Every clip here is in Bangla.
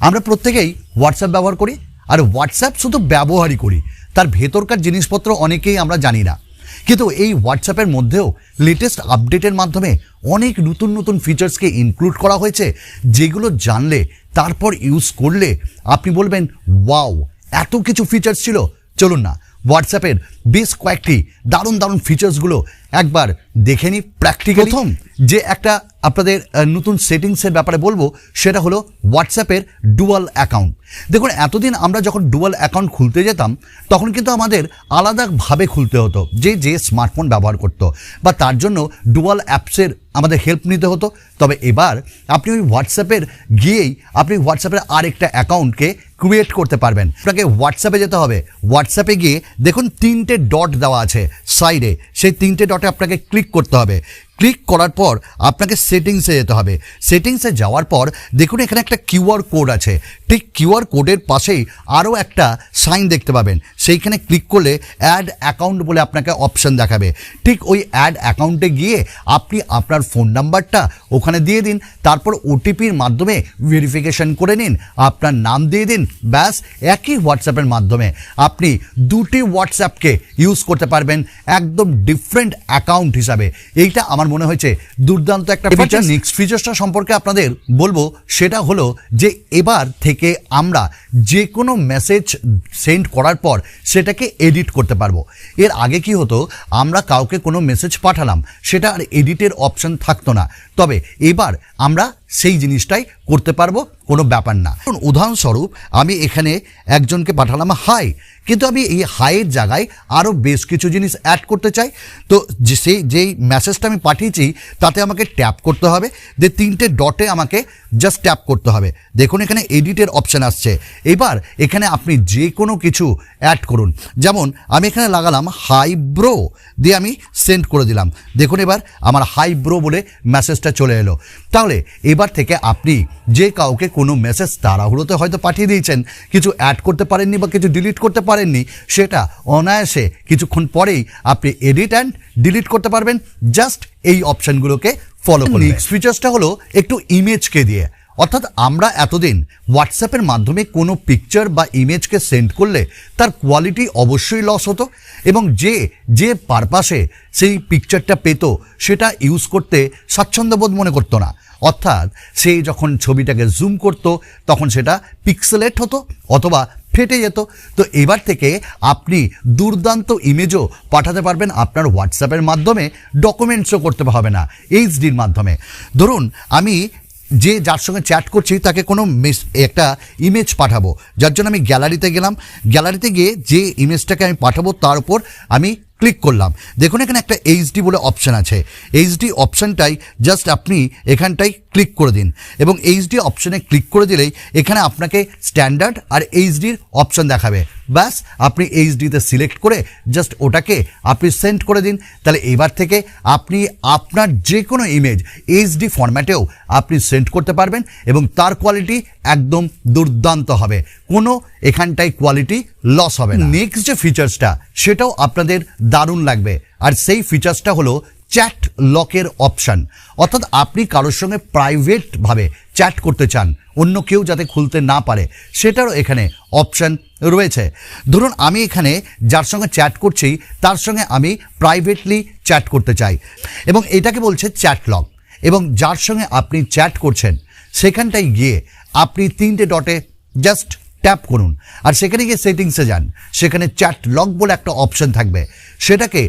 আমরা প্রত্যেকেই হোয়াটসঅ্যাপ ব্যবহার করি আর হোয়াটসঅ্যাপ শুধু ব্যবহারই করি। তার ভেতরকার জিনিসপত্র অনেকেই আমরা জানি না। কিন্তু এই হোয়াটসঅ্যাপের মধ্যেও লেটেস্ট আপডেটের মাধ্যমে অনেক নতুন নতুন ফিচার্সকে ইনক্লুড করা হয়েছে যেগুলো জানলে তারপর ইউজ করলে আপনি বলবেন ওয়াও এত কিছু ফিচার্স ছিল। চলুন না হোয়াটসঅ্যাপের বেশ কয়েকটি দারুণ দারুণ ফিচার্সগুলো একবার দেখে নিই প্র্যাকটিক্যাল প্রথম যে একটা আপনাদের নতুন সেটিংসের ব্যাপারে বলব, সেটা হলো হোয়াটসঅ্যাপের ডুয়াল অ্যাকাউন্ট দেখুন, এতদিন আমরা যখন ডুয়াল অ্যাকাউন্ট খুলতে যেতাম, তখন কিন্তু আমাদের আলাদাভাবে খুলতে হতো, যে যে স্মার্টফোন ব্যবহার করতো। বা তার জন্য ডুয়াল অ্যাপসের আমাদের হেল্প নিতে হতো। তবে এবার আপনি ওই হোয়াটসঅ্যাপের গিয়েই আপনি হোয়াটসঅ্যাপের আরেকটা অ্যাকাউন্টকে ক্রিয়েট করতে পারবেন। আপনাকে হোয়াটসঅ্যাপে যেতে হবে। হোয়াটসঅ্যাপে গিয়ে দেখুন তিনটে ডট দেওয়া আছে সাইডে সেই তিনটে ডটে আপনাকে ক্লিক করতে হবে। ক্লিক করার পর আপনাকে সেটিংসে যেতে হবে। সেটিংসে যাওয়ার পর দেখুন এখানে একটা কিউআর কোড আছে। ঠিক কিউআর কোডের পাশেই আরও একটা সাইন দেখতে পাবেন। সেইখানে ক্লিক করলে অ্যাড অ্যাকাউন্ট বলে আপনাকে অপশন দেখাবে। ঠিক ওই অ্যাড অ্যাকাউন্টে গিয়ে আপনি আপনার ফোন নাম্বারটা ওখানে দিয়ে দিন। তারপর ওটিপির মাধ্যমে ভেরিফিকেশন করে নিন। আপনার নাম দিয়ে দিন। ব্যাস, একই হোয়াটসঅ্যাপের মাধ্যমে আপনি দুটি হোয়াটসঅ্যাপকে ইউজ করতে পারবেন। একদম ডিফারেন্ট অ্যাকাউন্ট হিসাবে। এইটা আমার মনে হয়েছে দুর্দান্ত একটা ফিচার নেক্সট ফিচার্সটা সম্পর্কে আপনাদের বলব সেটা হলো যে এবার থেকে আমরা যে কোনো মেসেজ সেন্ড করার পর সেটাকে এডিট করতে পারব। এর আগে কি হতো আমরা কাউকে কোনো মেসেজ পাঠালাম সেটা আর এডিটের অপশন থাকতো না। তবে এবার আমরা সেই জিনিসটাই করতে পারব, কোনো ব্যাপার না। উদাহরণস্বরূপ, আমি এখানে একজনকে পাঠালাম হাই কিন্তু আমি এই হাইয়ের জায়গায় আরও বেশ কিছু জিনিস অ্যাড করতে চাই। তো সেই যেই মেসেজটা আমি পাঠিয়েছি, তাতে আমাকে ট্যাপ করতে হবে যে তিনটে ডটে আমাকে জাস্ট ট্যাপ করতে হবে। দেখুন, এখানে এডিটের অপশান আসছে। এবার এখানে আপনি যে কোনো কিছু অ্যাড করুন। যেমন, আমি এখানে লাগালাম হাই ব্রো দিয়ে আমি সেন্ড করে দিলাম। দেখুন এবার, আমার হাই ব্রো বলে মেসেজটা চলে এলো। তাহলে, এবার থেকে আপনি যে কাউকে কোনো মেসেজ তাড়াহুড়োতে হয়তো পাঠিয়ে দিয়েছেন কিছু অ্যাড করতে পারেননি বা কিছু ডিলিট করতে পারেননি সেটা অনায়াসে কিছুক্ষণ পরেই আপনি এডিট অ্যান্ড ডিলিট করতে পারবেন। জাস্ট এই অপশানগুলোকে ফলো করুন। নেক্সট ফিচার্সটা হলো একটু ইমেজকে দিয়ে। অর্থাৎ আমরা এতদিন হোয়াটসঅ্যাপের মাধ্যমে কোনো পিকচার বা ইমেজকে সেন্ড করলে তার কোয়ালিটি অবশ্যই লস হতো এবং যে যে পারপাসে সেই পিকচারটা পেত সেটা ইউজ করতে স্বাচ্ছন্দ্যবোধ মনে করতো না। অর্থাৎ সে যখন ছবিটাকে জুম করত, তখন সেটা পিক্সেলেট হতো অথবা ফেটে যেত। তো এবার থেকে আপনি দুর্দান্ত ইমেজও পাঠাতে পারবেন আপনার হোয়াটসঅ্যাপের মাধ্যমে ডকুমেন্টসও করতে হবে না এইচডির মাধ্যমে। ধরুন, আমি যে যার সঙ্গে চ্যাট করছি, তাকে কোনো মিস একটা ইমেজ পাঠাবো। যার জন্য আমি গ্যালারিতে গেলাম। গ্যালারিতে গিয়ে যে ইমেজটাকে আমি পাঠাবো, তার উপর আমি ক্লিক করলাম। দেখুন, এখানে একটা এইচডি বলে অপশান আছে। এইচডি অপশানটাই জাস্ট আপনি এখানটাই ক্লিক করে দিন। এবং এইচডি অপশানে ক্লিক করে দিলেই এখানে আপনাকে স্ট্যান্ডার্ড আর এইচডির অপশান দেখাবে। ব্যাস, আপনি এইচডিতে সিলেক্ট করে জাস্ট ওটাকে আপনি সেন্ড করে দিন। তাহলে এবার থেকে আপনি আপনার যে কোনো ইমেজ এইচডি ফরম্যাটেও আপনি সেন্ড করতে পারবেন এবং তার কোয়ালিটি একদম দুর্দান্ত হবে। কোনো এখানটায় কোয়ালিটি লস হবে নেক্সট যে ফিচার্সটা সেটাও আপনাদের দারুণ লাগবে। আর সেই ফিচার্সটা হলো চ্যাট লকের অপশান। অর্থাৎ আপনি কারোর সঙ্গে প্রাইভেটভাবে চ্যাট করতে চান, অন্য কেউ যাতে খুলতে না পারে, সেটারও এখানে অপশান রয়েছে। ধরুন আমি এখানে যার সঙ্গে চ্যাট করছি, তার সঙ্গে আমি প্রাইভেটলি চ্যাট করতে চাই এবং এটাকে বলছে চ্যাট লক এবং যার সঙ্গে আপনি চ্যাট করছেন, সেখানটায় গিয়ে আপনি তিনটে ডটে জাস্ট ট্যাপ করুন। আর সেখানে গিয়ে সেটিংসে যান, সেখানে চ্যাট লক বলে একটা অপশন থাকবে। সেটাকে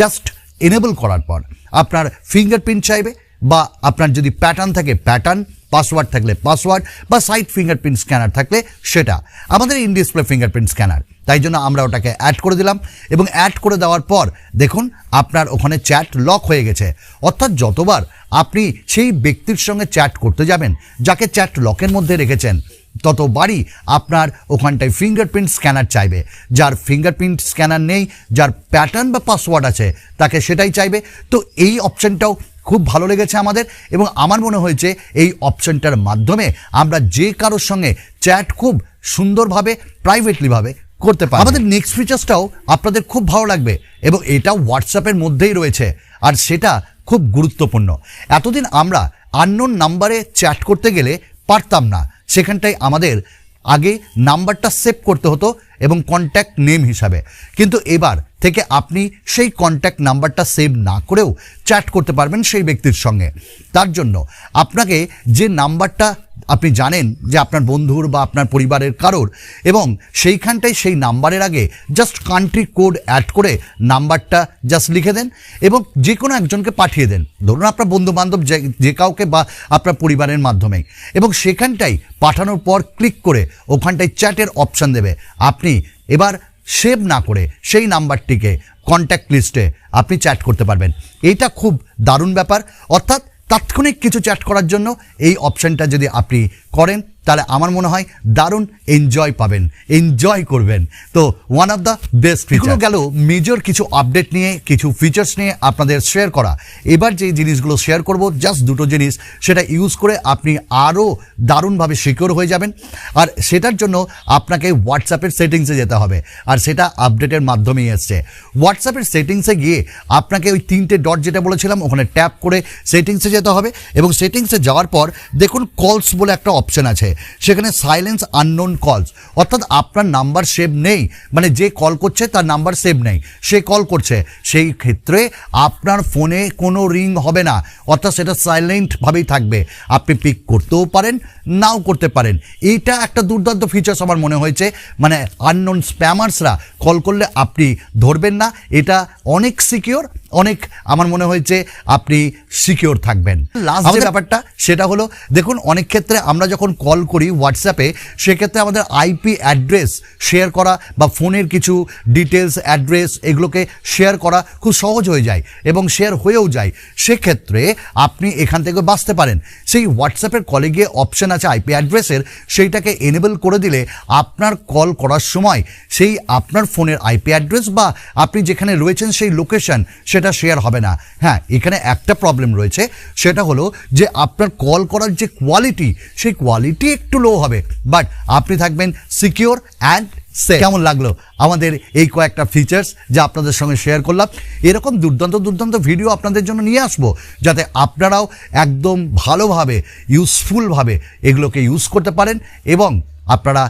জাস্ট এনেবল করার পর আপনার ফিঙ্গারপ্রিন্ট চাইবে বা আপনার যদি প্যাটার্ন থাকে প্যাটার্ন পাসওয়ার্ড থাকলে পাসওয়ার্ড বা সাইড ফিঙ্গারপ্রিন্ট স্ক্যানার থাকলে সেটা। আমাদের ইন ডিসপ্লে ফিঙ্গারপ্রিন্ট স্ক্যানার তাই জন্য আমরা ওটাকে অ্যাড করে দিলাম এবং অ্যাড করে দেওয়ার পর দেখুন আপনার ওখানে চ্যাট লক হয়ে গেছে। অর্থাৎ যতবার আপনি সেই ব্যক্তির সঙ্গে চ্যাট করতে যাবেন, যাকে চ্যাট লকের মধ্যে রেখেছেন ততবারই আপনার ওখানটায় ফিঙ্গারপ্রিন্ট স্ক্যানার চাইবে। যার ফিঙ্গারপ্রিন্ট স্ক্যানার নেই, যার প্যাটার্ন বা পাসওয়ার্ড আছে, তাকে সেটাই চাইবে। তো এই অপশানটাও খুব ভালো লেগেছে আমাদের এবং আমার মনে হয়েছে এই অপশানটার মাধ্যমে আমরা যে কারোর সঙ্গে চ্যাট খুব সুন্দরভাবে প্রাইভেটলিভাবে করতে পারি আমাদের নেক্সট ফিচার্সটাও আপনাদের খুব ভালো লাগবে এবং এটাও হোয়াটসঅ্যাপের মধ্যেই রয়েছে আর সেটা খুব গুরুত্বপূর্ণ। এতদিন আমরা আননোন নাম্বারে চ্যাট করতে গেলে পারতাম না। সেখানটায় আমাদের আগে নাম্বারটা সেভ করতে হতো এবং কন্ট্যাক্ট নেম হিসাবে। কিন্তু এবার থেকে আপনি সেই কন্ট্যাক্ট নাম্বারটা সেভ না করেও চ্যাট করতে পারবেন সেই ব্যক্তির সঙ্গে। তার জন্য আপনাকে যে নাম্বারটা আপনি জানেন যে আপনার বন্ধুর বা আপনার পরিবারের কারোর, এবং সেইখানটায় সেই নাম্বারের আগে জাস্ট কান্ট্রি কোড অ্যাড করে নাম্বারটা জাস্ট লিখে দেন এবং যে কোনো একজনকে পাঠিয়ে দেন। ধরুন আপনার বন্ধু বান্ধব যে যে কাউকে বা আপনার পরিবারের মাধ্যমে, এবং সেখানটাই পাঠানোর পর ক্লিক করে ওখানটায় চ্যাটের অপশান দেবে। আপনি এবার সেভ না করে সেই নাম্বারটিকে কন্ট্যাক্ট লিস্টে আপনি চ্যাট করতে পারবেন। এটা খুব দারুণ ব্যাপার। অর্থাৎ তাৎক্ষণিক কিছু চ্যাট করার জন্য এই অপশানটা যদি আপনি করেন তাহলে আমার মনে হয় দারুণ এনজয় পাবেন এনজয় করবেন। তো one of the best feature গেল মেজর কিছু আপডেট নিয়ে কিছু ফিচার্স নিয়ে আপনাদের শেয়ার করা। এবার যে জিনিসগুলো শেয়ার করব জাস্ট দুটো জিনিস সেটা ইউজ করে আপনি আরও দারুণভাবে সিকিওর হয়ে যাবেন। আর সেটার জন্য আপনাকে হোয়াটসঅ্যাপের সেটিংসে যেতে হবে। আর সেটা আপডেটের মাধ্যমেই এসছে। হোয়াটসঅ্যাপের সেটিংসে গিয়ে আপনাকে ওই তিনটে ডট যেটা বলেছিলাম ওখানে ট্যাপ করে সেটিংসে যেতে হবে। এবং সেটিংসে যাওয়ার পর দেখুন কলস বলে একটা অপশন আছে। সেখানে সাইলেন্স আননোন কলস অর্থাৎ আপনার নাম্বার সেভ নেই। মানে যে কল করছে, তার নাম্বার সেভ নেই। সে কল করছে। সেই ক্ষেত্রে আপনার ফোনে কোনো রিং হবে না। অর্থাৎ সেটা সাইলেন্টভাবেই থাকবে। আপনি পিক করতেও পারেন, নাও করতে পারেন। এইটা একটা দুর্দান্ত ফিচার্স আমার মনে হয়েছে। মানে আননোন স্প্যামার্সরা কল করলে আপনি ধরবেন না। এটা অনেক সিকিওর অনেক আমার মনে হয়েছে আপনি সিকিওর থাকবেন। লাস্ট যে ব্যাপারটা সেটা হলো দেখুন অনেক ক্ষেত্রে আমরা যখন কল করি হোয়াটসঅ্যাপে সেক্ষেত্রে আমাদের আইপি অ্যাড্রেস শেয়ার করা বা ফোনের কিছু ডিটেলস অ্যাড্রেস এগুলোকে শেয়ার করা খুব সহজ হয়ে যায় এবং শেয়ার হয়েও যায়। সেক্ষেত্রে আপনি এখান থেকে বাঁচতে পারেন। সেই হোয়াটসঅ্যাপের কলে গিয়ে অপশন আছে আইপি অ্যাড্রেসের সেইটাকে এনেবল করে দিলে আপনার কল করার সময় সেই আপনার ফোনের আইপি অ্যাড্রেস বা আপনি যেখানে রয়েছেন সেই লোকেশন সেটা শেয়ার হবে না। হ্যাঁ এখানে একটা প্রবলেম রয়েছে, সেটা হলো যে আপনার কল করার যে কোয়ালিটি সেই কোয়ালিটি একটু লো হবে। বাট আপনি থাকবেন সিকিওর অ্যান্ড সে কেমন লাগল আমাদের এই কয়েকটা ফিচার্স যা আপনাদের সঙ্গে শেয়ার করলাম? এরকম দুর্দান্ত দুর্দান্ত ভিডিও আপনাদের জন্য নিয়ে আসব, যাতে আপনারাও একদম ভালোভাবে ইউজফুলভাবে এগুলোকে ইউজ করতে পারেন এবং আপনারা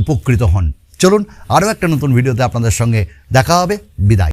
উপকৃত হন। চলুন, আরও একটা নতুন ভিডিওতে আপনাদের সঙ্গে দেখা হবে। বিদায়।